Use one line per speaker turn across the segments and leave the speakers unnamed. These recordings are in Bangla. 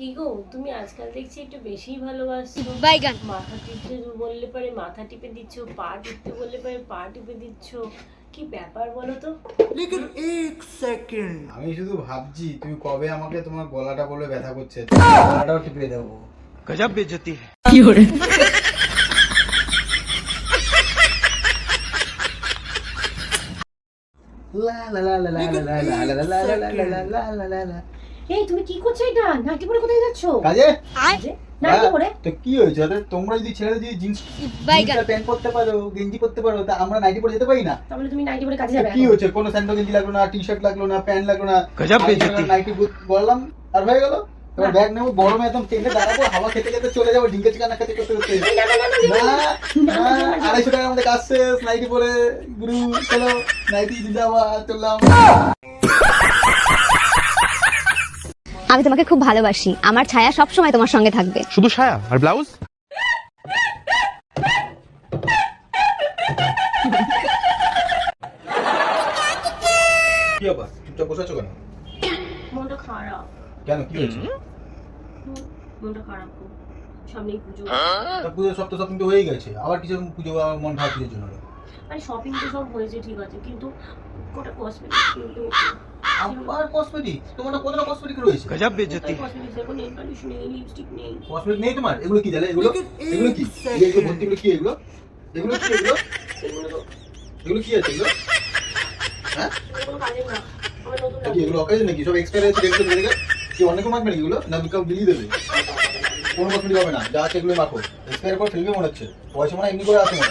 কি গো তুমি আজকাল দেখছি একটু বেশি ভালোবাসছো
বাইগান
মাথা টিপতে বললে পারে মাথা টিপে দিচ্ছ পা টিপতে বললে পারে পা টিপে দিচ্ছ কি ব্যাপার বলো তো
লেকিন এক সেকেন্ড
আমি শুধু ভাবছি তুমি কবে আমাকে তোমার গলাটা বলে ব্যথা করছে গলাটাও টিপে দেবো
গজব বেজতি কি
হরে লা লা লা লা লা লা লা লা লা লা লা লা লা
এই তুমি কি করছ এটা? নাইটি পরে কোথায় যাচ্ছ?
কাজে?
নাইটি পরে?
তো কি হয়েছে? তোমরা যদি ছেলেরা যদি জিন্স প্যান্ট পরতে পারো গেঞ্জি পরতে পারো তা আমরা নাইটি পরে যেতে পারি না?
তাহলে তুমি নাইটি পরে কাজে যাবে
কি হয়েছে? কোনো স্যান্ডো গেঞ্জি লাগল না টি শার্ট লাগল না প্যান্ট লাগল না
গজব বেইজ্জতি।
নাইটি বললাম আর হয়ে গেল? এবার ব্যাগ নেব গরমে একদম টেনে দাঁড়াবো হাওয়া খেতে খেতে চলে যাব ঢিঙ্কে চিকানা খেতে করতে করতে আড়াইশো টাকার মধ্যে কাজ শেষ নাইটি পরে গুরু চলো নাইটি জিন্দাবাদ চললাম।
আমি তোমাকে খুব ভালোবাসি। আমার ছায়া সব সময় তোমার সঙ্গে থাকবে।
শুধু সায়া আর ব্লাউজ?
কি ব্যাপার? চুপচাপ বসে আছো কেন?
মনটা খারাপ।
কেন? কি হয়েছে?
হুম, মনটা খারাপ সামনেই পুজো।
তা পুজো সব তো শপিং তো হয়ে গেছে। আবার কিছু পুজো? মন খারাপ পুজোর জন্য?
মানে শপিং তো সব হয়েছে ঠিক আছে। কিন্তু কোটা কসমেটিক্স কিন্তু
এগুলো কি নাকি? সব এক্সপায়ার আছে অনেক মাখবে নাকি এগুলো? না বিকাপ বিলিয়ে দেবে? কোন কসমেটিক হবে না। যা আছে এগুলো মাখো। এক্সপায়ার পর ফেলবে মনে হচ্ছে। পয়সা মানে এমনি করে আসে না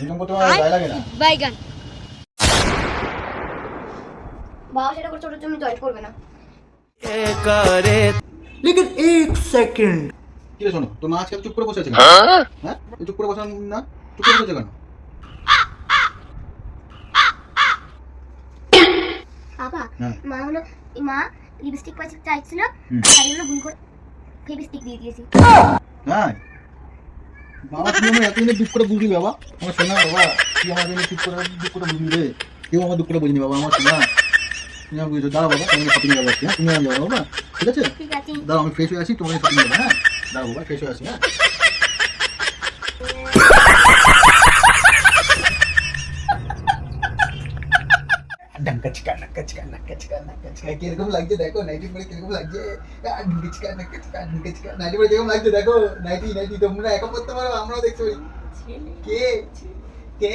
ইনকাম করতে আমার গায়ে লাগে না।
বাইগান।
বাবা সেটা ওটার জন্য জয়েন করবে না।
লেকিন এক সেকেন্ড।
কি রে শোনো আজকে চুপ করে বসে আছে হ্যাঁ? হ্যাঁ? চুপ করে বসে না? চুপ করে বসে কেন?
বাবা
হ্যাঁ।
মা হলো মা লিপস্টিক পয়সা চাইছিল তাই ভুল করে দিয়ে দিয়েছি।
হ্যাঁ। বাবা তুমি আমার এতদিনে দুঃখ করে বুঝলি বাবা? আমার শোনা বাবা তুই আমার করে দুঃখ করে বুঝলি কেউ আমার দুঃখ করে বুঝিনি বাবা আমার শোনা তুমি আমার বুঝছ দাঁড়া বাবা তোমাকে শপিং যাব আজকে, হ্যাঁ? তুমি আর যাব বাবা ঠিক আছে? দাঁড়াও আমি ফ্রেশ হয়ে আসি তোমাকে শপিং যাব হ্যাঁ? দাঁড়াও বাবা ফ্রেশ হয়ে আসি হ্যাঁ? ডাঙ্কা চিকা নাক্কা চিকা নাক্কা চিকা কীরকম লাগছে দেখো নাইটি পরে কীরকম লাগছে। ঢুকে চিকা নাক্কা চিকা ঢুকে চিকা। নাইটি পরে কীরকম লাগছে দেখো নাইটি নাইটি তোমরা একা পড়তে পারো আমরাও দেখতে পারি। কে? কে?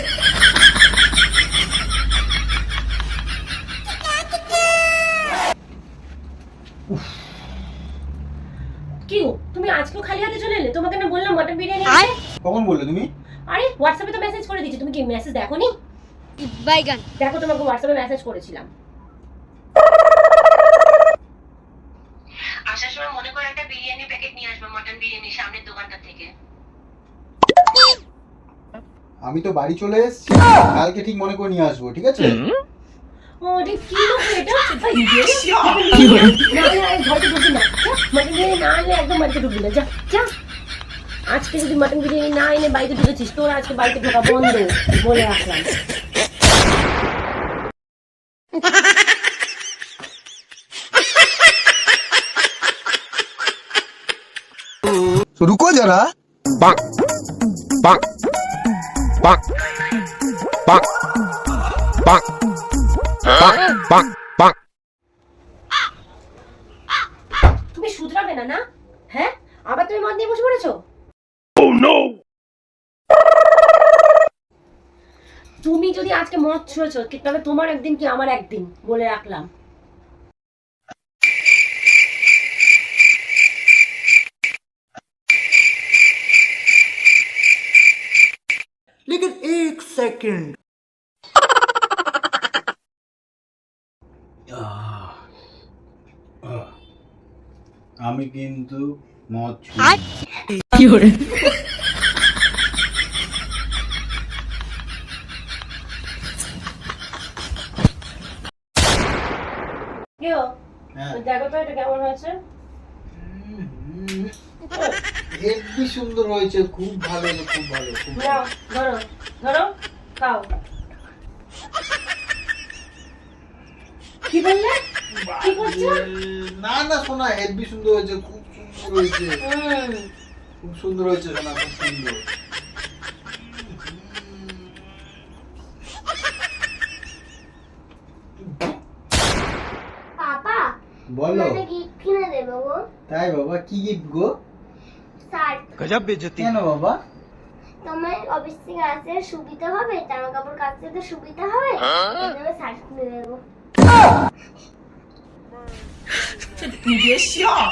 গো তুমি আজকেও খালি হাতে চলে এলে? তোমাকে না বললাম মটন বিরিয়ানি?
কখন বললে তুমি?
আরে হোয়াটসঅ্যাপে তো মেসেজ করে দিয়েছি। তুমি কি মেসেজ দেখোনি?
বাইগান
দেখো তোমাকে হোয়াটসঅ্যাপে মেসেজ করেছিলাম। আসার সময় মনে করে একটা বিরিয়ানি প্যাকেট নিয়ে আসবে মটন বিরিয়ানি সামনের দোকানটা থেকে।
আমি তো বাড়ি চলে এসেছি কালকে ঠিক মনে করে নিয়ে আসব ঠিক আছে?
ওরে কি আচ্ছা, আচ্ছা, আচ্ছা, কি হলো না না একদম না যা আজকে যদি মাটন বিরিয়ানি না এনে বাড়িতে ঢুকেছিস তোর আজকে বাড়িতে ঢোকা বন্ধ বলে রাখলাম। তুমি শুধরাবে না না হ্যাঁ আবার তুমি মদ নিয়ে বসে পড়েছো তুমি যদি আজকে মদ ছুঁয়েছো কি- তবে তোমার একদিন কি আমার একদিন বলে রাখলাম
लेकिन एक सेकंड
আমি কিন্তু মদ
কেউ
হ্যাঁ।
দেখো তো এটা কেমন হয়েছে?
হেব্বি সুন্দর হয়েছে? খুব ভালো খুব ভালো খুব ভালো।
নাও ধরো ধরো খাও। কি বললে? কি করছ
না না সোনা হেভি সুন্দর হয়েছে খুব সুন্দর হয়েছে। খুব সুন্দর হয়েছে সোনা খুব সুন্দর। বলো। তাই বাবা কি গিফট গো?
গজব বেজতি।
কেন বাবা?
তোমার অফিস থেকে আসতে সুবিধা হবে? জামা কাপড় কাচতে তো সুবিধা হবে? হ্যাঁ? শার্ট কিনে দেবো। 这你别笑